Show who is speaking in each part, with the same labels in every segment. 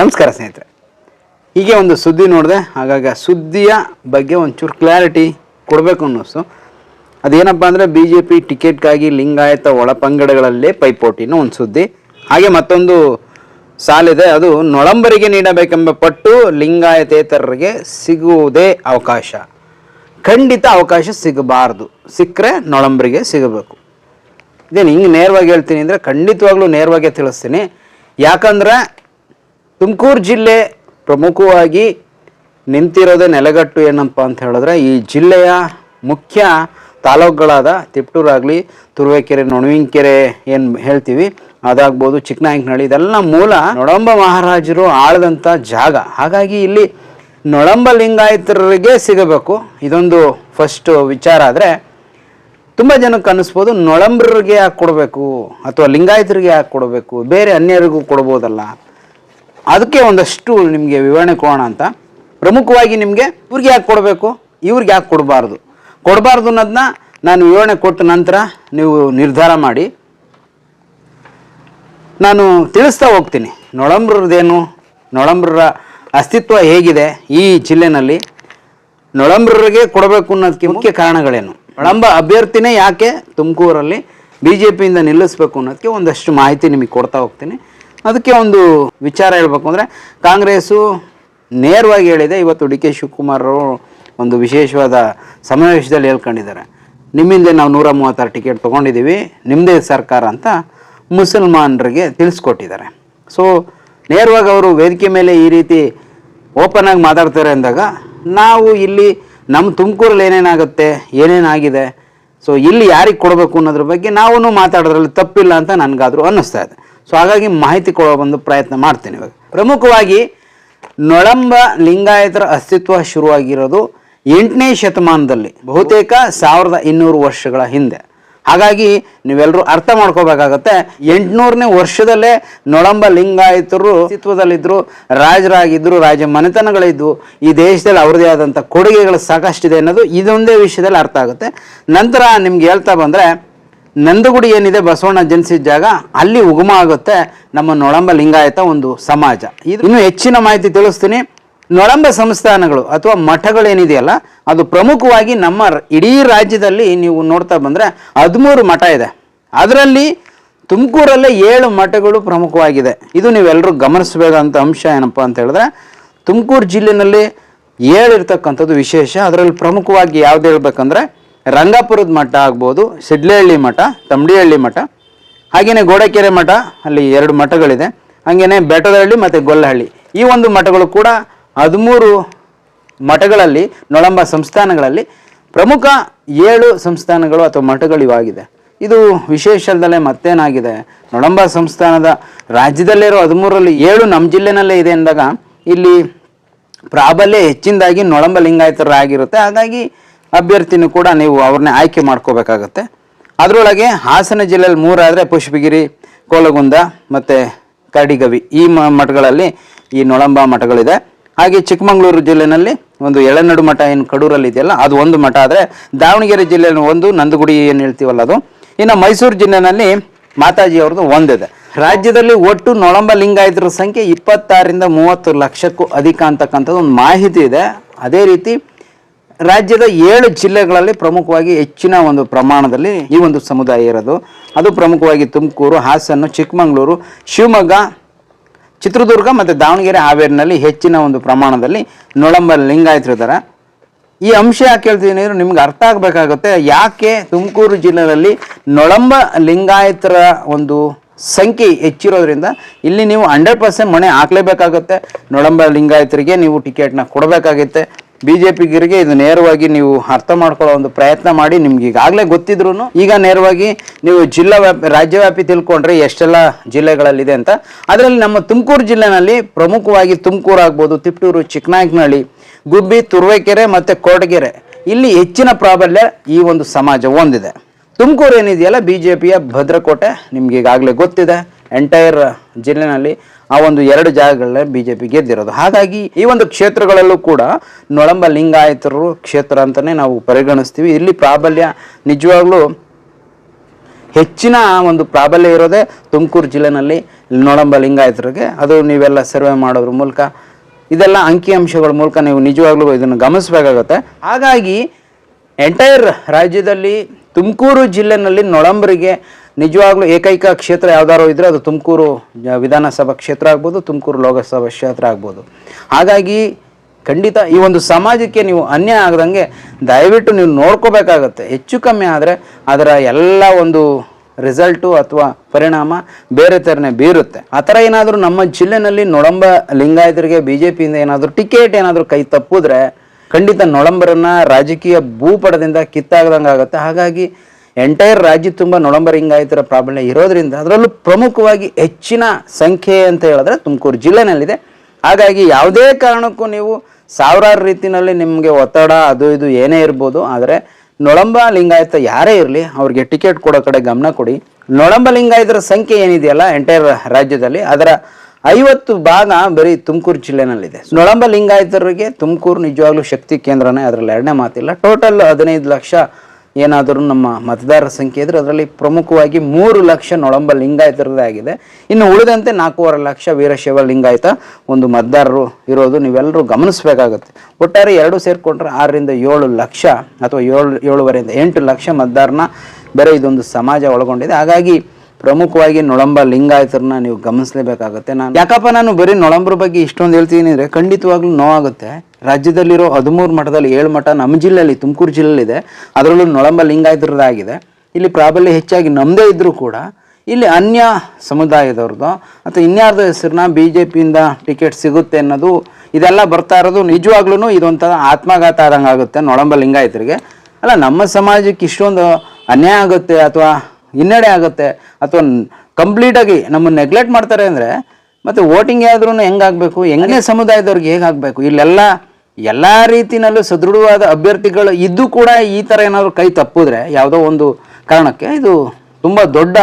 Speaker 1: ನಮಸ್ಕಾರ ಸ್ನೇಹಿತರೆ. ಹೀಗೆ ಒಂದು ಸುದ್ದಿ ನೋಡಿದೆ, ಹಾಗಾಗಿ ಸುದ್ದಿಯ ಬಗ್ಗೆ ಒಂಚೂರು ಕ್ಲಾರಿಟಿ ಕೊಡಬೇಕು ಅನ್ನಿಸ್ತು ಅದೇನಪ್ಪ ಅಂದರೆ ಬಿ ಜೆ ಪಿ ಟಿಕೆಟ್ಗಾಗಿ ಲಿಂಗಾಯತ ಒಳಪಂಗಡಗಳಲ್ಲೇ ಪೈಪೋಟಿನೂ ಒಂದು ಸುದ್ದಿ. ಹಾಗೆ ಮತ್ತೊಂದು ಸಾಲಿದೆ, ಅದು ನೊಳಂಬರಿಗೆ ನೀಡಬೇಕೆಂಬ ಪಟ್ಟು ಲಿಂಗಾಯತೇತರರಿಗೆ ಸಿಗುವುದೇ ಅವಕಾಶ. ಖಂಡಿತ ಅವಕಾಶ ಸಿಗಬಾರ್ದು. ಸಿಕ್ಕರೆ ನೊಳಂಬರಿಗೆ ಸಿಗಬೇಕು. ಇದೇನು ಹಿಂಗೆ ನೇರವಾಗಿ ಹೇಳ್ತೀನಿ ಅಂದರೆ ಖಂಡಿತವಾಗ್ಲೂ ನೇರವಾಗಿ ತಿಳಿಸ್ತೀನಿ. ಯಾಕಂದ್ರೆ ತುಮಕೂರು ಜಿಲ್ಲೆ ಪ್ರಮುಖವಾಗಿ ನಿಂತಿರೋದೇ ನೆಲೆಗಟ್ಟು ಏನಪ್ಪ ಅಂತ ಹೇಳಿದ್ರೆ ಈ ಜಿಲ್ಲೆಯ ಮುಖ್ಯ ತಾಲೂಕುಗಳಾದ ತಿಪ್ಟೂರಾಗಲಿ ತುರುವೇಕೆರೆ ನೊಣವಿಂಕೆರೆ ಏನು ಹೇಳ್ತೀವಿ, ಅದಾಗ್ಬೋದು ಚಿಕ್ಕನಾಯಕನಹಳ್ಳಿ, ಇದೆಲ್ಲ ಮೂಲ ನೊಳಂಬ ಮಹಾರಾಜರು ಆಳದಂಥ ಜಾಗ. ಹಾಗಾಗಿ ಇಲ್ಲಿ ನೊಳಂಬ ಲಿಂಗಾಯತರಿಗೆ ಸಿಗಬೇಕು. ಇದೊಂದು ಫಸ್ಟ್ ವಿಚಾರ ಆದರೆ ತುಂಬ ಜನಕ್ಕೆ ಅನ್ನಿಸ್ಬೋದು ನೊಳಂಬ್ರಿಗೆ ಯಾಕೆ ಕೊಡಬೇಕು ಅಥವಾ ಲಿಂಗಾಯತರಿಗೆ ಯಾಕೆ ಕೊಡಬೇಕು? ಬೇರೆ ಅನ್ಯರಿಗೂ ಕೊಡ್ಬೋದಲ್ಲ. ಅದಕ್ಕೆ ಒಂದಷ್ಟು ನಿಮಗೆ ವಿವರಣೆ ಕೊಡೋಣ ಅಂತ. ಪ್ರಮುಖವಾಗಿ ನಿಮಗೆ ಇವ್ರಿಗೆ ಯಾಕೆ ಕೊಡಬೇಕು? ಇವ್ರಿಗೆ ಯಾಕೆ ಕೊಡಬಾರ್ದು? ಕೊಡಬಾರ್ದು ಅನ್ನೋದನ್ನ ನಾನು ವಿವರಣೆ ಕೊಟ್ಟ ನಂತರ ನೀವು ನಿರ್ಧಾರ ಮಾಡಿ. ನಾನು ತಿಳಿಸ್ತಾ ಹೋಗ್ತೀನಿ. ನೊಳಂಬ್ರದ್ದೇನು ನೊಳಂಬ್ರರ ಅಸ್ತಿತ್ವ ಹೇಗಿದೆ ಈ ಜಿಲ್ಲೆನಲ್ಲಿ? ನೊಳಂಬ್ರರಿಗೆ ಕೊಡಬೇಕು ಅನ್ನೋದಕ್ಕೆ ಮುಖ್ಯ ಕಾರಣಗಳೇನು? ನೊಳಂಬ ಅಭ್ಯರ್ಥಿನೇ ಯಾಕೆ ತುಮಕೂರಲ್ಲಿ ಬಿ ಜೆ ಪಿಯಿಂದ ನಿಲ್ಲಿಸ್ಬೇಕು ಅನ್ನೋದಕ್ಕೆ ಒಂದಷ್ಟು ಮಾಹಿತಿ ನಿಮಗೆ ಕೊಡ್ತಾ ಹೋಗ್ತೀನಿ. ಅದಕ್ಕೆ ಒಂದು ವಿಚಾರ ಹೇಳ್ಬೇಕು ಅಂದರೆ ಕಾಂಗ್ರೆಸ್ಸು ನೇರವಾಗಿ ಹೇಳಿದೆ. ಇವತ್ತು ಡಿ ಕೆ ಶಿವಕುಮಾರ್ ಒಂದು ವಿಶೇಷವಾದ ಸಮಾವೇಶದಲ್ಲಿ ಹೇಳ್ಕೊಂಡಿದ್ದಾರೆ. ನಿಮ್ಮಿಂದ ನಾವು ನೂರ ಮೂವತ್ತಾರು ಟಿಕೆಟ್ ತೊಗೊಂಡಿದ್ದೀವಿ. ನಿಮ್ಮದೇ ಸರ್ಕಾರ ಅಂತ ಮುಸಲ್ಮಾನರಿಗೆ ತಿಳಿಸ್ಕೊಟ್ಟಿದ್ದಾರೆ. ಸೊ ನೇರವಾಗಿ ಅವರು ವೇದಿಕೆ ಮೇಲೆ ಈ ರೀತಿ ಓಪನ್ ಆಗಿ ಮಾತಾಡ್ತಾರೆ ಅಂದಾಗ ನಾವು ಇಲ್ಲಿ ನಮ್ಮ ತುಮಕೂರಲ್ಲಿ ಏನೇನಾಗುತ್ತೆ ಏನೇನಾಗಿದೆ ಸೊ ಇಲ್ಲಿ ಯಾರಿಗೆ ಕೊಡಬೇಕು ಅನ್ನೋದ್ರ ಬಗ್ಗೆ ನಾವೂ ಮಾತಾಡೋದ್ರಲ್ಲಿ ತಪ್ಪಿಲ್ಲ ಅಂತ ನನಗಾದರೂ ಅನ್ನಿಸ್ತಾ ಇದೆ. ಸೊ ಹಾಗಾಗಿ ಮಾಹಿತಿ ಕೊಡೋ ಒಂದು ಪ್ರಯತ್ನ ಮಾಡ್ತೇನೆ ಇವಾಗ. ಪ್ರಮುಖವಾಗಿ ನೊಳಂಬ ಲಿಂಗಾಯತರ ಅಸ್ತಿತ್ವ ಶುರುವಾಗಿರೋದು ಎಂಟನೇ ಶತಮಾನದಲ್ಲಿ, ಬಹುತೇಕ ಸಾವಿರದ ಇನ್ನೂರು ವರ್ಷಗಳ ಹಿಂದೆ. ಹಾಗಾಗಿ ನೀವೆಲ್ಲರೂ ಅರ್ಥ ಮಾಡ್ಕೋಬೇಕಾಗತ್ತೆ, ಎಂಟುನೂರನೇ ವರ್ಷದಲ್ಲೇ ನೊಳಂಬ ಲಿಂಗಾಯತರು ಅಸ್ತಿತ್ವದಲ್ಲಿದ್ದರು ರಾಜರಾಗಿದ್ದರು ರಾಜ ಮನೆತನಗಳಿದ್ವು ಈ ದೇಶದಲ್ಲಿ ಅವ್ರದೇ ಆದಂಥ ಕೊಡುಗೆಗಳು ಸಾಕಷ್ಟಿದೆ ಅನ್ನೋದು ಇದೊಂದೇ ವಿಷಯದಲ್ಲಿ ಅರ್ಥ ಆಗುತ್ತೆ. ನಂತರ ನಿಮ್ಗೆ ಹೇಳ್ತಾ ಬಂದರೆ ನಂದಗುಡಿ ಏನಿದೆ ಬಸವಣ್ಣ ಜನಿಸಿದ ಜಾಗ, ಅಲ್ಲಿ ಉಗಮ ಆಗುತ್ತೆ ನಮ್ಮ ನೊಳಂಬ ಲಿಂಗಾಯತ ಒಂದು ಸಮಾಜ. ಇದು ಇನ್ನು ಹೆಚ್ಚಿನ ಮಾಹಿತಿ ತಿಳಿಸ್ತೀನಿ. ನೊಳಂಬ ಸಂಸ್ಥಾನಗಳು ಅಥವಾ ಮಠಗಳೇನಿದೆಯಲ್ಲ, ಅದು ಪ್ರಮುಖವಾಗಿ ನಮ್ಮ ಇಡೀ ರಾಜ್ಯದಲ್ಲಿ ನೀವು ನೋಡ್ತಾ ಬಂದರೆ ಹದಿಮೂರು ಮಠ ಇದೆ. ಅದರಲ್ಲಿ ತುಮಕೂರಲ್ಲೇ ಏಳು ಮಠಗಳು ಪ್ರಮುಖವಾಗಿದೆ. ಇದು ನೀವೆಲ್ಲರೂ ಗಮನಿಸಬೇಕಾದಂಥ ಅಂಶ ಏನಪ್ಪ ಅಂತ ಹೇಳಿದ್ರೆ, ತುಮಕೂರು ಜಿಲ್ಲೆಯಲ್ಲಿ ಏಳು ಇರ್ತಕ್ಕಂಥದ್ದು ವಿಶೇಷ. ಅದರಲ್ಲಿ ಪ್ರಮುಖವಾಗಿ ಯಾವ್ದು ಹೇಳ್ಬೇಕಂದ್ರೆ ರಂಗಾಪುರದ ಮಠ ಆಗ್ಬೋದು, ಸಿಡ್ಲಹಳ್ಳಿ ಮಠ ತಂಬಡಿಹಳ್ಳಿ ಮಠ ಹಾಗೆಯೇ ಗೋಡಕೆರೆ ಮಠ, ಅಲ್ಲಿ ಎರಡು ಮಠಗಳಿದೆ. ಹಾಗೆಯೇ ಬೆಟ್ಟದಹಳ್ಳಿ ಮತ್ತು ಗೊಲ್ಲಹಳ್ಳಿ. ಈ ಒಂದು ಮಠಗಳು ಕೂಡ ಹದಿಮೂರು ಮಠಗಳಲ್ಲಿ, ನೊಳಂಬ ಸಂಸ್ಥಾನಗಳಲ್ಲಿ ಪ್ರಮುಖ ಏಳು ಸಂಸ್ಥಾನಗಳು ಅಥವಾ ಮಠಗಳು ಇವಾಗಿದೆ ಇದು ವಿಶೇಷದಲ್ಲೇ ಮತ್ತೇನಾಗಿದೆ? ನೊಳಂಬ ಸಂಸ್ಥಾನದ ರಾಜ್ಯದಲ್ಲಿರೋ ಹದಿಮೂರರಲ್ಲಿ ಏಳು ನಮ್ಮ ಜಿಲ್ಲೆನಲ್ಲೇ ಇದೆ ಅಂದಾಗ ಇಲ್ಲಿ ಪ್ರಾಬಲ್ಯ ಹೆಚ್ಚಿನದಾಗಿ ನೊಳಂಬ ಲಿಂಗಾಯತರಾಗಿರುತ್ತೆ. ಹಾಗಾಗಿ ಅಭ್ಯರ್ಥಿನೂ ಕೂಡ ನೀವು ಅವ್ರನ್ನೇ ಆಯ್ಕೆ ಮಾಡ್ಕೋಬೇಕಾಗತ್ತೆ. ಅದರೊಳಗೆ ಹಾಸನ ಜಿಲ್ಲೆಯಲ್ಲಿ ಮೂರಾದರೆ ಪುಷ್ಪಗಿರಿ, ಕೋಲಗುಂದ ಮತ್ತು ಕರಡಿಗವಿ ಈ ಮಠಗಳಲ್ಲಿ ಈ ನೊಳಂಬ ಮಠಗಳಿದೆ. ಹಾಗೆ ಚಿಕ್ಕಮಗಳೂರು ಜಿಲ್ಲೆನಲ್ಲಿ ಒಂದು ಎಳೆನಡು ಮಠ ಏನು ಕಡೂರಲ್ಲಿ ಇದೆಯಲ್ಲ, ಅದು ಒಂದು ಮಠ ಆದರೆ ದಾವಣಗೆರೆ ಜಿಲ್ಲೆಯಲ್ಲಿ ಒಂದು, ನಂದಗುಡಿ ಏನು ಹೇಳ್ತೀವಲ್ಲ ಅದು. ಇನ್ನು ಮೈಸೂರು ಜಿಲ್ಲೆನಲ್ಲಿ ಮಾತಾಜಿ ಅವ್ರದ್ದು ಒಂದಿದೆ. ರಾಜ್ಯದಲ್ಲಿ ಒಟ್ಟು ನೊಳಂಬ ಲಿಂಗಾಯತರ ಸಂಖ್ಯೆ ಇಪ್ಪತ್ತಾರರಿಂದ ಮೂವತ್ತು ಲಕ್ಷಕ್ಕೂ ಅಧಿಕ ಅಂತಕ್ಕಂಥದ್ದು ಒಂದು ಮಾಹಿತಿ ಇದೆ. ಅದೇ ರೀತಿ ರಾಜ್ಯದ ಏಳು ಜಿಲ್ಲೆಗಳಲ್ಲಿ ಪ್ರಮುಖವಾಗಿ ಹೆಚ್ಚಿನ ಒಂದು ಪ್ರಮಾಣದಲ್ಲಿ ಈ ಒಂದು ಸಮುದಾಯ ಇರೋದು. ಅದು ಪ್ರಮುಖವಾಗಿ ತುಮಕೂರು, ಹಾಸನ, ಚಿಕ್ಕಮಗಳೂರು, ಶಿವಮೊಗ್ಗ, ಚಿತ್ರದುರ್ಗ ಮತ್ತು ದಾವಣಗೆರೆ, ಹಾವೇರಿನಲ್ಲಿ ಹೆಚ್ಚಿನ ಒಂದು ಪ್ರಮಾಣದಲ್ಲಿ ನೊಳಂಬ ಲಿಂಗಾಯತರಿದ್ದಾರೆ ಈ ಅಂಶ ಯಾಕೆ ಹೇಳ್ತೀನಿ ನಿಮ್ಗೆ ಅರ್ಥ ಆಗಬೇಕಾಗುತ್ತೆ ಯಾಕೆ ತುಮಕೂರು ಜಿಲ್ಲೆಯಲ್ಲಿ ನೊಳಂಬ ಲಿಂಗಾಯತರ ಒಂದು ಸಂಖ್ಯೆ ಹೆಚ್ಚಿರೋದ್ರಿಂದ ಇಲ್ಲಿ ನೀವು ಹಂಡ್ರೆಡ್ ಪರ್ಸೆಂಟ್ ಮನೆ ಹಾಕ್ಲೇಬೇಕಾಗುತ್ತೆ. ನೊಳಂಬ ಲಿಂಗಾಯತರಿಗೆ ನೀವು ಟಿಕೆಟ್ನ ಕೊಡಬೇಕಾಗುತ್ತೆ. ಬಿ ಜೆ ಪಿಗರಿಗೆ ಇದು ನೇರವಾಗಿ ನೀವು ಅರ್ಥ ಮಾಡ್ಕೊಳ್ಳೋ ಒಂದು ಪ್ರಯತ್ನ ಮಾಡಿ ನಿಮ್ಗೆ ಈಗಾಗಲೇ ಗೊತ್ತಿದ್ರು ಈಗ ನೇರವಾಗಿ ನೀವು ಜಿಲ್ಲಾ ವ್ಯಾಪಿ, ರಾಜ್ಯವ್ಯಾಪಿ ತಿಳ್ಕೊಂಡ್ರೆ ಎಷ್ಟೆಲ್ಲ ಜಿಲ್ಲೆಗಳಲ್ಲಿದೆ ಅಂತ. ಅದರಲ್ಲಿ ನಮ್ಮ ತುಮಕೂರು ಜಿಲ್ಲೆನಲ್ಲಿ ಪ್ರಮುಖವಾಗಿ ತುಮಕೂರು ಆಗ್ಬೋದು, ತಿಪ್ಟೂರು, ಚಿಕ್ಕನಾಯಕನಹಳ್ಳಿ, ಗುಬ್ಬಿ, ತುರುವೇಕೆರೆ ಮತ್ತು ಕೋಟಗೆರೆ. ಇಲ್ಲಿ ಹೆಚ್ಚಿನ ಪ್ರಾಬಲ್ಯ ಈ ಒಂದು ಸಮಾಜ ಹೊಂದಿದೆ. ತುಮಕೂರು ಏನಿದೆಯಲ್ಲ ಬಿ ಜೆ ಪಿಯ ಭದ್ರಕೋಟೆ ನಿಮ್ಗೆ ಈಗಾಗಲೇ ಗೊತ್ತಿದೆ. ಎಂಟೈರ್ ಜಿಲ್ಲೆನಲ್ಲಿ ಆ ಒಂದು ಎರಡು ಜಾಗಗಳಲ್ಲೇ ಬಿ ಜೆ ಪಿ ಗೆದ್ದಿರೋದು. ಹಾಗಾಗಿ ಈ ಒಂದು ಕ್ಷೇತ್ರಗಳಲ್ಲೂ ಕೂಡ ನೊಳಂಬ ಲಿಂಗಾಯತರು ಕ್ಷೇತ್ರ ಅಂತಲೇ ನಾವು ಪರಿಗಣಿಸ್ತೀವಿ. ಇಲ್ಲಿ ಪ್ರಾಬಲ್ಯ ನಿಜವಾಗ್ಲೂ ಹೆಚ್ಚಿನ ಒಂದು ಪ್ರಾಬಲ್ಯ ಇರೋದೇ ತುಮಕೂರು ಜಿಲ್ಲೆನಲ್ಲಿ ನೊಳಂಬ ಲಿಂಗಾಯತರಿಗೆ. ಅದು ನೀವೆಲ್ಲ ಸರ್ವೆ ಮಾಡೋದ್ರ ಮೂಲಕ ಇದೆಲ್ಲ ಅಂಕಿಅಂಶಗಳ ಮೂಲಕ ನೀವು ನಿಜವಾಗ್ಲೂ ಇದನ್ನು ಗಮನಿಸಬೇಕಾಗುತ್ತೆ. ಹಾಗಾಗಿ ಎಂಟೈರ್ ರಾಜ್ಯದಲ್ಲಿ ತುಮಕೂರು ಜಿಲ್ಲೆನಲ್ಲಿ ನೊಳಂಬರಿಗೆ ನಿಜವಾಗ್ಲೂ ಏಕೈಕ ಕ್ಷೇತ್ರ ಯಾವ್ದಾರು ಇದ್ರೆ ಅದು ತುಮಕೂರು ವಿಧಾನಸಭಾ ಕ್ಷೇತ್ರ ಆಗ್ಬೋದು, ತುಮಕೂರು ಲೋಕಸಭಾ ಕ್ಷೇತ್ರ ಆಗ್ಬೋದು. ಹಾಗಾಗಿ ಖಂಡಿತ ಈ ಒಂದು ಸಮಾಜಕ್ಕೆ ನೀವು ಅನ್ಯಾಯ ಆಗದಂಗೆ ದಯವಿಟ್ಟು ನೀವು ನೋಡ್ಕೋಬೇಕಾಗತ್ತೆ. ಹೆಚ್ಚು ಕಮ್ಮಿ ಆದರೆ ಅದರ ಎಲ್ಲ ಒಂದು ರಿಸಲ್ಟು ಅಥವಾ ಪರಿಣಾಮ ಬೇರೆ ಥರನೇ ಬೀರುತ್ತೆ. ಆ ಥರ ಏನಾದರೂ ನಮ್ಮ ಜಿಲ್ಲೆನಲ್ಲಿ ನೊಡಂಬ ಲಿಂಗಾಯತರಿಗೆ ಬಿ ಜೆ ಪಿಯಿಂದ ಏನಾದರೂ ಟಿಕೆಟ್ ಏನಾದರೂ ಕೈ ತಪ್ಪಿದ್ರೆ ಖಂಡಿತ ನೊಳಂಬರನ್ನ ರಾಜಕೀಯ ಭೂಪಟದಿಂದ ಕಿತ್ತಾಗದಂಗೆ ಆಗುತ್ತೆ. ಹಾಗಾಗಿ ಎಂಟೈರ್ ರಾಜ್ಯ ತುಂಬ ನೊಳಂಬರ್ ಲಿಂಗಾಯತರ ಪ್ರಾಬಲ್ಯ ಇರೋದ್ರಿಂದ ಅದರಲ್ಲೂ ಪ್ರಮುಖವಾಗಿ ಹೆಚ್ಚಿನ ಸಂಖ್ಯೆ ಅಂತ ಹೇಳಿದ್ರೆ ತುಮಕೂರು ಜಿಲ್ಲೆನಲ್ಲಿದೆ. ಹಾಗಾಗಿ ಯಾವುದೇ ಕಾರಣಕ್ಕೂ ನೀವು ಸಾವಿರಾರು ರೀತಿಯಲ್ಲಿ ನಿಮಗೆ ಒತ್ತಡ ಅದು ಇದು ಏನೇ ಇರ್ಬೋದು, ಆದರೆ ನೊಳಂಬ ಲಿಂಗಾಯತ ಯಾರೇ ಇರಲಿ, ಅವ್ರಿಗೆ ಟಿಕೆಟ್ ಕೊಡೋ ಕಡೆ ಗಮನ ಕೊಡಿ. ನೊಳಂಬ ಲಿಂಗಾಯತರ ಸಂಖ್ಯೆ ಏನಿದೆಯಲ್ಲ ಎಂಟೈರ್ ರಾಜ್ಯದಲ್ಲಿ, ಅದರ ಐವತ್ತು ಭಾಗ ಬರೀ ತುಮಕೂರು ಜಿಲ್ಲೆನಲ್ಲಿದೆ. ನೊಳಂಬ ಲಿಂಗಾಯತರಿಗೆ ತುಮಕೂರು ನಿಜವಾಗ್ಲೂ ಶಕ್ತಿ ಕೇಂದ್ರನೇ, ಅದರಲ್ಲಿ ಎರಡನೇ ಮಾತಿಲ್ಲ. ಟೋಟಲ್ ಹದಿನೈದು ಲಕ್ಷ ಏನಾದರೂ ನಮ್ಮ ಮತದಾರರ ಸಂಖ್ಯೆ ಇದ್ರೆ ಅದರಲ್ಲಿ ಪ್ರಮುಖವಾಗಿ ಮೂರು ಲಕ್ಷ ನೊಳಂಬ ಲಿಂಗಾಯತರದೇ ಆಗಿದೆ. ಇನ್ನು ಉಳಿದಂತೆ ನಾಲ್ಕೂವರೆ ಲಕ್ಷ ವೀರಶೈವ ಲಿಂಗಾಯತ ಒಂದು ಮತದಾರರು ಇರೋದು ನೀವೆಲ್ಲರೂ ಗಮನಿಸಬೇಕಾಗುತ್ತೆ. ಒಟ್ಟಾರೆ ಎರಡು ಸೇರಿಕೊಂಡ್ರೆ ಆರರಿಂದ ಏಳು ಲಕ್ಷ ಅಥವಾ ಏಳು, ಏಳುವರೆಯಿಂದ ಎಂಟು ಲಕ್ಷ ಮತದಾರನ ಬೇರೆ ಇದೊಂದು ಸಮಾಜ ಒಳಗೊಂಡಿದೆ. ಹಾಗಾಗಿ ಪ್ರಮುಖವಾಗಿ ನೊಳಂಬ ಲಿಂಗಾಯತರನ್ನ ನೀವು ಗಮನಿಸಲೇಬೇಕಾಗುತ್ತೆ. ನಾನು ಯಾಕಪ್ಪ ನಾನು ಬರೀ ನೊಳಂಬ್ರ ಬಗ್ಗೆ ಇಷ್ಟೊಂದು ಹೇಳ್ತೀನಿ ಅಂದರೆ ಖಂಡಿತವಾಗ್ಲೂ ನೋವಾಗುತ್ತೆ. ರಾಜ್ಯದಲ್ಲಿರೋ ಹದಿಮೂರು ಮಠದಲ್ಲಿ ಏಳು ಮಠ ನಮ್ಮ ಜಿಲ್ಲೆಯಲ್ಲಿ ತುಮಕೂರು ಜಿಲ್ಲೆಯಲ್ಲಿದೆ. ಅದರಲ್ಲೂ ನೊಳಂಬ ಲಿಂಗಾಯತರದಾಗಿದೆ. ಇಲ್ಲಿ ಪ್ರಾಬಲ್ಯ ಹೆಚ್ಚಾಗಿ ನಮ್ಮದೇ ಇದ್ದರೂ ಕೂಡ ಇಲ್ಲಿ ಅನ್ಯ ಸಮುದಾಯದವ್ರದ್ದು ಅಥವಾ ಇನ್ಯಾರ್ದು ಹೆಸರನ್ನ ಬಿ ಜೆ ಪಿಯಿಂದ ಟಿಕೆಟ್ ಸಿಗುತ್ತೆ ಅನ್ನೋದು ಇದೆಲ್ಲ ಬರ್ತಾ ಇರೋದು ನಿಜವಾಗ್ಲೂ ಇದೊಂಥರ ಆತ್ಮಘಾತ ಆದಂಗೆ ಆಗುತ್ತೆ ನೊಳಂಬ ಲಿಂಗಾಯತರಿಗೆ. ಅಲ್ಲ, ನಮ್ಮ ಸಮಾಜಕ್ಕೆ ಇಷ್ಟೊಂದು ಅನ್ಯಾಯ ಆಗುತ್ತೆ ಅಥವಾ ಹಿನ್ನಡೆ ಆಗುತ್ತೆ ಅಥವಾ ಕಂಪ್ಲೀಟಾಗಿ ನಮ್ಮನ್ನು ನೆಗ್ಲೆಕ್ಟ್ ಮಾಡ್ತಾರೆ ಅಂದರೆ ಮತ್ತು ವೋಟಿಂಗ್ ಆದ್ರೂ ಹೆಂಗಾಗಬೇಕು? ಹೆಂಗನೇ ಸಮುದಾಯದವ್ರಿಗೆ ಹೇಗಾಗಬೇಕು? ಇಲ್ಲೆಲ್ಲ ಎಲ್ಲ ರೀತಿಯಲ್ಲೂ ಸದೃಢವಾದ ಅಭ್ಯರ್ಥಿಗಳು ಇದ್ದು ಕೂಡ ಈ ಥರ ಏನಾದರೂ ಕೈ ತಪ್ಪಿದ್ರೆ ಯಾವುದೋ ಒಂದು ಕಾರಣಕ್ಕೆ ಇದು ತುಂಬ ದೊಡ್ಡ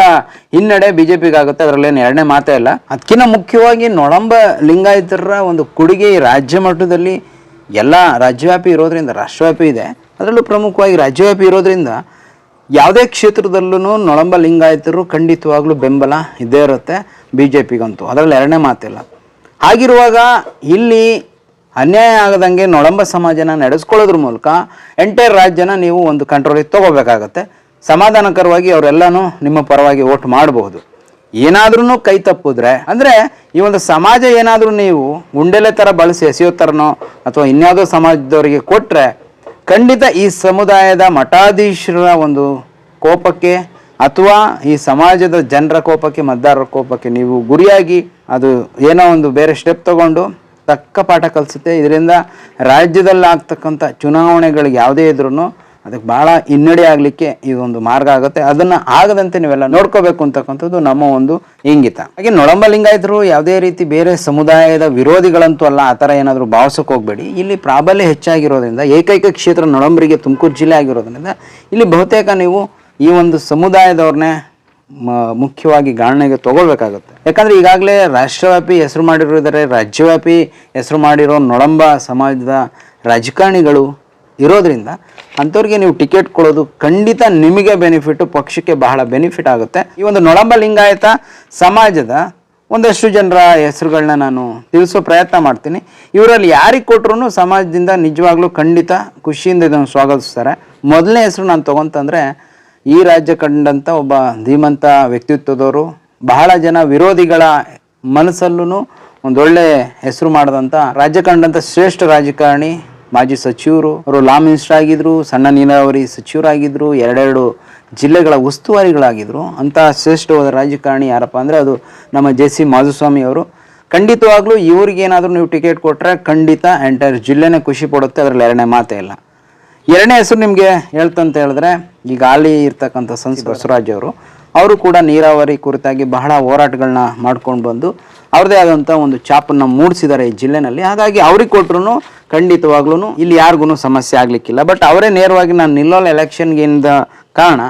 Speaker 1: ಹಿನ್ನಡೆ ಬಿ ಜೆ ಪಿಗಾಗುತ್ತೆ ಅದರಲ್ಲೇನು ಎರಡನೇ ಮಾತೇ ಇಲ್ಲ ಅದಕ್ಕಿಂತ ಮುಖ್ಯವಾಗಿ ನೊಳಂಬ ಲಿಂಗಾಯತರ ಒಂದು ಕೊಡುಗೆ ರಾಜ್ಯ ಮಟ್ಟದಲ್ಲಿ ಎಲ್ಲ ರಾಜ್ಯವ್ಯಾಪಿ ಇರೋದ್ರಿಂದ, ರಾಷ್ಟ್ರವ್ಯಾಪಿ ಇದೆ. ಅದರಲ್ಲೂ ಪ್ರಮುಖವಾಗಿ ರಾಜ್ಯವ್ಯಾಪಿ ಇರೋದ್ರಿಂದ ಯಾವುದೇ ಕ್ಷೇತ್ರದಲ್ಲೂ ನೊಳಂಬ ಲಿಂಗಾಯತರು ಖಂಡಿತವಾಗ್ಲೂ ಬೆಂಬಲ ಇದ್ದೇ ಇರುತ್ತೆ ಬಿ ಜೆ ಪಿಗಂತೂ ಅದರಲ್ಲಿ ಎರಡನೇ ಮಾತಿಲ್ಲ. ಹಾಗಿರುವಾಗ ಇಲ್ಲಿ ಅನ್ಯಾಯ ಆಗದಂಗೆ ನೊಳಂಬ ಸಮಾಜನ ನಡೆಸ್ಕೊಳ್ಳೋದ್ರ ಮೂಲಕ ಎಂಟೈರ್ ರಾಜ್ಯನ ನೀವು ಒಂದು ಕಂಟ್ರೋಲಿಗೆ ತೊಗೋಬೇಕಾಗತ್ತೆ. ಸಮಾಧಾನಕರವಾಗಿ ಅವರೆಲ್ಲನೂ ನಿಮ್ಮ ಪರವಾಗಿ ಓಟ್ ಮಾಡಬಹುದು ಏನಾದ್ರೂ ಕೈ ತಪ್ಪಿದ್ರೆ, ಅಂದರೆ ಈ ಒಂದು ಸಮಾಜ ಏನಾದರೂ ನೀವು ಗುಂಡೆಲೆ ಥರ ಬಳಸಿ ಎಸೆಯೋ ಥರನೋ ಅಥವಾ ಇನ್ಯಾವುದೋ ಸಮಾಜದವರಿಗೆ ಕೊಟ್ಟರೆ ಖಂಡಿತ ಈ ಸಮುದಾಯದ ಮಠಾಧೀಶರ ಒಂದು ಕೋಪಕ್ಕೆ ಅಥವಾ ಈ ಸಮಾಜದ ಜನರ ಕೋಪಕ್ಕೆ, ಮತದಾರರ ಕೋಪಕ್ಕೆ ನೀವು ಗುರಿಯಾಗಿ ಅದು ಏನೋ ಒಂದು ಬೇರೆ ಸ್ಟೆಪ್ ತಗೊಂಡು ತಕ್ಕ ಪಾಠ ಕಲಿಸುತ್ತೆ. ಇದರಿಂದ ರಾಜ್ಯದಲ್ಲಿ ಆಗ್ತಕ್ಕಂಥ ಚುನಾವಣೆಗಳಿಗೆ ಯಾವುದೇ ಇದ್ರೂ ಅದಕ್ಕೆ ಭಾಳ ಹಿನ್ನಡೆ ಆಗಲಿಕ್ಕೆ ಇದೊಂದು ಮಾರ್ಗ ಆಗುತ್ತೆ. ಅದನ್ನು ಆಗದಂತೆ ನೀವೆಲ್ಲ ನೋಡ್ಕೋಬೇಕು ಅಂತಕ್ಕಂಥದ್ದು ನಮ್ಮ ಒಂದು ಇಂಗಿತ. ಹಾಗೆ ನೊಳಂಬ ಲಿಂಗಾಯತರು ಯಾವುದೇ ರೀತಿ ಬೇರೆ ಸಮುದಾಯದ ವಿರೋಧಿಗಳಂತೂ ಅಲ್ಲ, ಆ ಥರ ಏನಾದರೂ ಭಾವಿಸೋಕೆ ಹೋಗಬೇಡಿ. ಇಲ್ಲಿ ಪ್ರಾಬಲ್ಯ ಹೆಚ್ಚಾಗಿರೋದ್ರಿಂದ, ಏಕೈಕ ಕ್ಷೇತ್ರ ನೊಳಂಬರಿಗೆ ತುಮಕೂರು ಜಿಲ್ಲೆ ಆಗಿರೋದ್ರಿಂದ, ಇಲ್ಲಿ ಬಹುತೇಕ ನೀವು ಈ ಒಂದು ಸಮುದಾಯದವ್ರನ್ನೇ ಮುಖ್ಯವಾಗಿ ಗಣನೆಗೆ ತಗೊಳ್ಬೇಕಾಗುತ್ತೆ. ಯಾಕಂದ್ರೆ ಈಗಾಗಲೇ ರಾಷ್ಟ್ರವ್ಯಾಪಿ ಹೆಸರು ಮಾಡಿರೋದರೆ ರಾಜ್ಯವ್ಯಾಪಿ ಹೆಸರು ಮಾಡಿರೋ ನೊಳಂಬ ಸಮಾಜದ ರಾಜಕಾರಣಿಗಳು ಇರೋದ್ರಿಂದ ಅಂಥವ್ರಿಗೆ ನೀವು ಟಿಕೆಟ್ ಕೊಡೋದು ಖಂಡಿತ ನಿಮಗೆ ಬೆನಿಫಿಟ್ ಪಕ್ಷಕ್ಕೆ ಬಹಳ ಬೆನಿಫಿಟ್ ಆಗುತ್ತೆ. ಈ ಒಂದು ನೊಳಂಬ ಲಿಂಗಾಯತ ಸಮಾಜದ ಒಂದಷ್ಟು ಜನರ ಹೆಸರುಗಳನ್ನ ನಾನು ತಿಳಿಸೋ ಪ್ರಯತ್ನ ಮಾಡ್ತೀನಿ. ಇವರಲ್ಲಿ ಯಾರಿಗೆ ಕೊಟ್ಟರು ಸಮಾಜದಿಂದ ನಿಜವಾಗ್ಲೂ ಖಂಡಿತ ಖುಷಿಯಿಂದ ಇದನ್ನು ಸ್ವಾಗತಿಸ್ತಾರೆ. ಮೊದಲನೇ ಹೆಸರು ನಾನು ತಗೊಂತಂದ್ರೆ ಈ ರಾಜ್ಯ ಕಂಡಂಥ ಒಬ್ಬ ಧೀಮಂತ ವ್ಯಕ್ತಿತ್ವದವರು, ಬಹಳ ಜನ ವಿರೋಧಿಗಳ ಮನಸ್ಸಲ್ಲೂ ಒಂದೊಳ್ಳೆ ಹೆಸರು ಮಾಡಿದಂಥ ರಾಜ್ಯ ಕಂಡಂಥ ಶ್ರೇಷ್ಠ ರಾಜಕಾರಣಿ ಮಾಜಿ ಸಚಿವರು ಅವರು ಲಾ ಮಿನಿಸ್ಟರ್ ಆಗಿದ್ರು ಸಣ್ಣ ನೀರಾವರಿ ಸಚಿವರಾಗಿದ್ರು ಎರಡೆರಡು ಜಿಲ್ಲೆಗಳ ಉಸ್ತುವಾರಿಗಳಾಗಿದ್ರು. ಅಂತ ಶ್ರೇಷ್ಠವಾದ ರಾಜಕಾರಣಿ ಯಾರಪ್ಪ ಅಂದರೆ ಅದು ನಮ್ಮ ಜೆ ಸಿ ಮಾಧುಸ್ವಾಮಿ ಅವರು. ಖಂಡಿತವಾಗ್ಲೂ ಇವ್ರಿಗೇನಾದರೂ ನೀವು ಟಿಕೆಟ್ ಕೊಟ್ಟರೆ ಖಂಡಿತ ಎಂಟೈರ್ ಜಿಲ್ಲೆನೇ ಖುಷಿ ಪಡುತ್ತೆ ಅದರಲ್ಲಿ ಎರಡನೇ ಮಾತೇ ಇಲ್ಲ. ಎರಡನೇ ಹೆಸರು ನಿಮಗೆ ಹೇಳ್ತಂತ ಹೇಳಿದ್ರೆ ಈಗ ಅಲ್ಲಿ ಇರ್ತಕ್ಕಂಥ ಸಂಸದ ಬಸವರಾಜ್ ಅವರು. ಅವರು ಕೂಡ ನೀರಾವರಿ ಕುರಿತಾಗಿ ಬಹಳ ಹೋರಾಟಗಳನ್ನ ಮಾಡ್ಕೊಂಡು ಬಂದು ಅವ್ರದ್ದೇ ಆದಂಥ ಒಂದು ಚಾಪನ್ನು ಮೂಡಿಸಿದ್ದಾರೆ ಈ ಜಿಲ್ಲೆನಲ್ಲಿ. ಹಾಗಾಗಿ ಅವ್ರಿಗೆ ಕೊಟ್ಟರು ಖಂಡಿತವಾಗ್ಲೂ ಇಲ್ಲಿ ಯಾರಿಗೂ ಸಮಸ್ಯೆ ಆಗಲಿಕ್ಕಿಲ್ಲ. ಬಟ್ ಅವರೇ ನೇರವಾಗಿ ನಾನು ನಿಲ್ಲೋಲ್ಲ ಎಲೆಕ್ಷನ್ಗಿಂದ ಕಾರಣ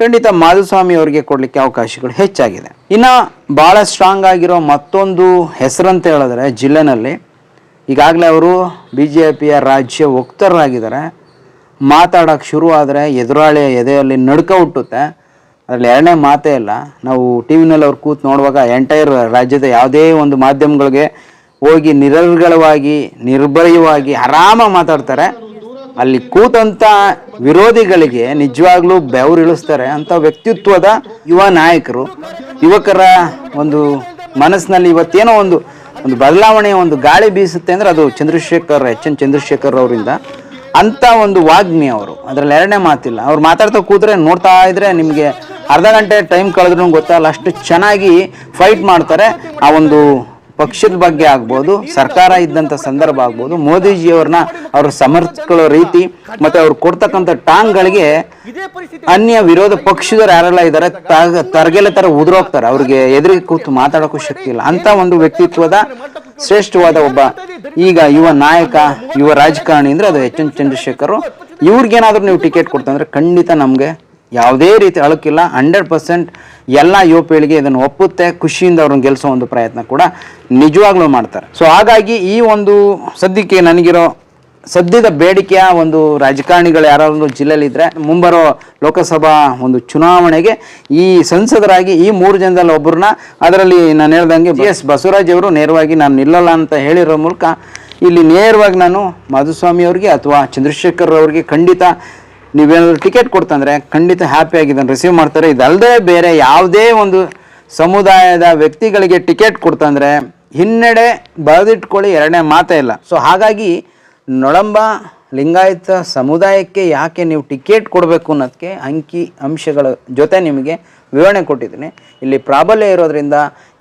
Speaker 1: ಖಂಡಿತ ಮಾಧುಸ್ವಾಮಿ ಅವರಿಗೆ ಕೊಡಲಿಕ್ಕೆ ಅವಕಾಶಗಳು ಹೆಚ್ಚಾಗಿದೆ. ಇನ್ನು ಭಾಳ ಸ್ಟ್ರಾಂಗ್ ಆಗಿರೋ ಮತ್ತೊಂದು ಹೆಸರಂತ ಹೇಳಿದ್ರೆ ಜಿಲ್ಲೆನಲ್ಲಿ ಈಗಾಗಲೇ ಅವರು ಬಿ ಜೆ ಪಿಯ ರಾಜ್ಯ ವಕ್ತರಾಗಿದ್ದಾರೆ ಮಾತಾಡೋಕ್ಕೆ ಶುರು ಆದರೆ ಎದುರಾಳಿಯ ಎದೆಯಲ್ಲಿ ನಡ್ಕ ಹುಟ್ಟುತ್ತೆ. ಅದರಲ್ಲಿ ಎರಡನೇ ಮಾತೇ ಇಲ್ಲ. ನಾವು ಟಿ ವಿನಲ್ಲಿ ಅವ್ರು ಕೂತು ನೋಡುವಾಗ ಎಂಟೈರ್ ರಾಜ್ಯದ ಯಾವುದೇ ಒಂದು ಮಾಧ್ಯಮಗಳಿಗೆ ಹೋಗಿ ನಿರರ್ಗಳವಾಗಿ, ನಿರ್ಭಯವಾಗಿ ಆರಾಮ ಮಾತಾಡ್ತಾರೆ. ಅಲ್ಲಿ ಕೂತಂತ ವಿರೋಧಿಗಳಿಗೆ ನಿಜವಾಗ್ಲೂ ಬೆವರು ಇಳಿಸ್ತಾರೆ ಅಂತ ವ್ಯಕ್ತಿತ್ವದ ಯುವ ನಾಯಕರು. ಯುವಕರ ಒಂದು ಮನಸ್ಸಿನಲ್ಲಿ ಇವತ್ತೇನೋ ಒಂದು ಒಂದು ಬದಲಾವಣೆಯ ಒಂದು ಗಾಳಿ ಬೀಸುತ್ತೆ ಅಂದ್ರೆ ಅದು ಚಂದ್ರಶೇಖರ್, ಎಚ್ ಎನ್ ಚಂದ್ರಶೇಖರ್ ಅವರಿಂದ. ಅಂತ ಒಂದು ವಾಗ್ಮಿ ಅವರು. ಅದರಲ್ಲಿ ಎರಡನೇ ಮಾತಿಲ್ಲ. ಅವ್ರು ಮಾತಾಡ್ತಾ ಕೂತ್ರೆ ನೋಡ್ತಾ ಇದ್ರೆ ನಿಮಗೆ ಅರ್ಧ ಗಂಟೆ ಟೈಮ್ ಕಳೆದ್ರೂ ಗೊತ್ತಲ್ಲ ಅಷ್ಟು ಚೆನ್ನಾಗಿ ಫೈಟ್ ಮಾಡ್ತಾರೆ. ಆ ಒಂದು ಪಕ್ಷದ ಬಗ್ಗೆ ಆಗ್ಬೋದು, ಸರ್ಕಾರ ಇದ್ದಂಥ ಸಂದರ್ಭ ಆಗ್ಬೋದು, ಮೋದಿಜಿಯವ್ರನ್ನ ಅವರು ಸಮರ್ಥಿಕೊಳ್ಳೋ ರೀತಿ ಮತ್ತೆ ಅವ್ರು ಕೊಡ್ತಕ್ಕಂಥ ಟಾಂಗ್ಗಳಿಗೆ ಅನ್ಯ ವಿರೋಧ ಪಕ್ಷದವ್ರು ಯಾರೆಲ್ಲ ಇದ್ದಾರೆ ತರಗೆಲೆ ತರ ಉದುರೋಗ್ತಾರೆ. ಅವ್ರಿಗೆ ಎದುರಿಗೆ ಕೂತು ಮಾತಾಡೋಕ್ಕೂ ಶಕ್ತಿ ಇಲ್ಲ. ಅಂತ ಒಂದು ವ್ಯಕ್ತಿತ್ವದ ಶ್ರೇಷ್ಠವಾದ ಒಬ್ಬ ಈಗ ಯುವ ನಾಯಕ, ಯುವ ರಾಜಕಾರಣಿ ಅಂದ್ರೆ ಅದು ಎಚ್ ಎನ್ ಚಂದ್ರಶೇಖರ್ ಇವ್ರಿಗೇನಾದರೂ ನೀವು ಟಿಕೆಟ್ ಕೊಡ್ತಂದ್ರೆ ಖಂಡಿತ ನಮಗೆ ಯಾವುದೇ ರೀತಿ ಅಳುಕಿಲ್ಲ ಹಂಡ್ರೆಡ್ ಪರ್ಸೆಂಟ್ ಎಲ್ಲ ಯುವ ಪೀಳಿಗೆ ಇದನ್ನು ಒಪ್ಪುತ್ತೆ ಖುಷಿಯಿಂದ ಅವ್ರನ್ನ ಗೆಲ್ಲಿಸೋ ಒಂದು ಪ್ರಯತ್ನ ಕೂಡ ನಿಜವಾಗ್ಲೂ ಮಾಡ್ತಾರೆ. ಸೊ ಹಾಗಾಗಿ ಈ ಒಂದು ಸದ್ಯಕ್ಕೆ ನನಗಿರೋ ಸದ್ಯದ ಬೇಡಿಕೆಯ ಒಂದು ರಾಜಕಾರಣಿಗಳು ಯಾರಾದರೂ ಜಿಲ್ಲೆಯಲ್ಲಿದ್ದರೆ ಮುಂಬರೋ ಲೋಕಸಭಾ ಒಂದು ಚುನಾವಣೆಗೆ ಈ ಸಂಸದರಾಗಿ ಈ ಮೂರು ಜನದಲ್ಲಿ ಒಬ್ಬರನ್ನ ಅದರಲ್ಲಿ ನಾನು ಹೇಳ್ದಂಗೆ ಬಿ ಎಸ್ ಬಸವರಾಜ್ ಅವರು ನೇರವಾಗಿ ನಾನು ನಿಲ್ಲಲ್ಲ ಅಂತ ಹೇಳಿರೋ ಮೂಲಕ ಇಲ್ಲಿ ನೇರವಾಗಿ ನಾನು ಮಾಧುಸ್ವಾಮಿ ಅವರಿಗೆ ಅಥವಾ ಚಂದ್ರಶೇಖರ್ ಅವ್ರಿಗೆ ಖಂಡಿತ ನೀವೇನಾದ್ರು ಟಿಕೆಟ್ ಕೊಡ್ತಂದರೆ ಖಂಡಿತ ಹ್ಯಾಪಿಯಾಗಿ ಇದನ್ನು ರಿಸೀವ್ ಮಾಡ್ತಾರೆ. ಇದಲ್ಲದೆ ಬೇರೆ ಯಾವುದೇ ಒಂದು ಸಮುದಾಯದ ವ್ಯಕ್ತಿಗಳಿಗೆ ಟಿಕೆಟ್ ಕೊಡ್ತಂದರೆ ಹಿನ್ನಡೆ ಬರೆದಿಟ್ಕೊಳ್ಳಿ, ಎರಡನೇ ಮಾತೇ ಇಲ್ಲ. ಸೊ ಹಾಗಾಗಿ ನೊಳಂಬ ಲಿಂಗಾಯತ ಸಮುದಾಯಕ್ಕೆ ಯಾಕೆ ನೀವು ಟಿಕೆಟ್ ಕೊಡಬೇಕು ಅನ್ನೋದಕ್ಕೆ ಅಂಕಿ ಅಂಶಗಳ ಜೊತೆ ನಿಮಗೆ ವಿವರಣೆ ಕೊಟ್ಟಿದ್ದೀನಿ. ಇಲ್ಲಿ ಪ್ರಾಬಲ್ಯ ಇರೋದರಿಂದ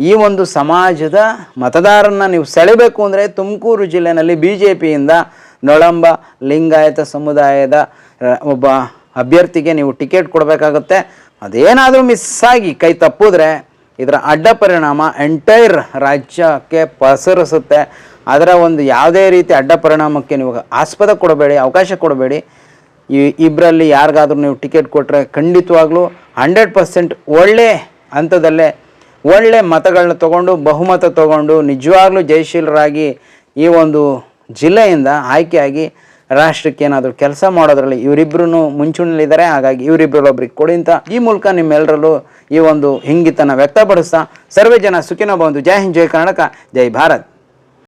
Speaker 1: ಈ ಒಂದು ಸಮಾಜದ ಮತದಾರನ್ನ ನೀವು ಸೆಳೆಬೇಕು ಅಂದರೆ ತುಮಕೂರು ಜಿಲ್ಲೆಯಲ್ಲಿ ಬಿ ಜೆ ಪಿಯಿಂದ ನೊಳಂಬ ಲಿಂಗಾಯತ ಸಮುದಾಯದ ಒಬ್ಬ ಅಭ್ಯರ್ಥಿಗೆ ನೀವು ಟಿಕೆಟ್ ಕೊಡಬೇಕಾಗುತ್ತೆ. ಅದೇನಾದರೂ ಮಿಸ್ ಆಗಿ ಕೈ ತಪ್ಪಿದ್ರೆ ಇದರ ಅಡ್ಡ ಪರಿಣಾಮ ಎಂಟೈರ್ ರಾಜ್ಯಕ್ಕೆ ಪಸರಿಸುತ್ತೆ. ಅದರ ಒಂದು ಯಾವುದೇ ರೀತಿ ಅಡ್ಡ ಪರಿಣಾಮಕ್ಕೆ ನೀವು ಆಸ್ಪದ ಕೊಡಬೇಡಿ, ಅವಕಾಶ ಕೊಡಬೇಡಿ. ಈ ಇಬ್ಬರಲ್ಲಿ ಯಾರಿಗಾದ್ರೂ ನೀವು ಟಿಕೆಟ್ ಕೊಟ್ಟರೆ ಖಂಡಿತವಾಗ್ಲೂ ಹಂಡ್ರೆಡ್ ಪರ್ಸೆಂಟ್ ಒಳ್ಳೆ ಹಂತದಲ್ಲೇ ಒಳ್ಳೆ ಮತಗಳನ್ನ ತಗೊಂಡು, ಬಹುಮತ ತಗೊಂಡು, ನಿಜವಾಗ್ಲೂ ಜಯಶೀಲರಾಗಿ ಈ ಒಂದು ಜಿಲ್ಲೆಯಿಂದ ಆಯ್ಕೆಯಾಗಿ ರಾಷ್ಟ್ರಕ್ಕೆ ಏನಾದರೂ ಕೆಲಸ ಮಾಡೋದ್ರಲ್ಲಿ ಇವರಿಬ್ಬರೂ ಮುಂಚೂಣಿಲಿದ್ದಾರೆ ಹಾಗಾಗಿ ಇವರಿಬ್ಬರೊಬ್ಬರಿಗೆ ಕೊಡಿ ಅಂತ ಈ ಮೂಲಕ ನಿಮ್ಮೆಲ್ಲರಲ್ಲೂ ಈ ಒಂದು ಹಿಂಗಿತನ ವ್ಯಕ್ತಪಡಿಸ್ತಾ, ಸರ್ವೇ ಜನ ಸುಖಿನ ಬಂದು ಜೈ ಹಿಂದ್, ಜೈ ಕರ್ನಾಟಕ, ಜೈ ಭಾರತ್.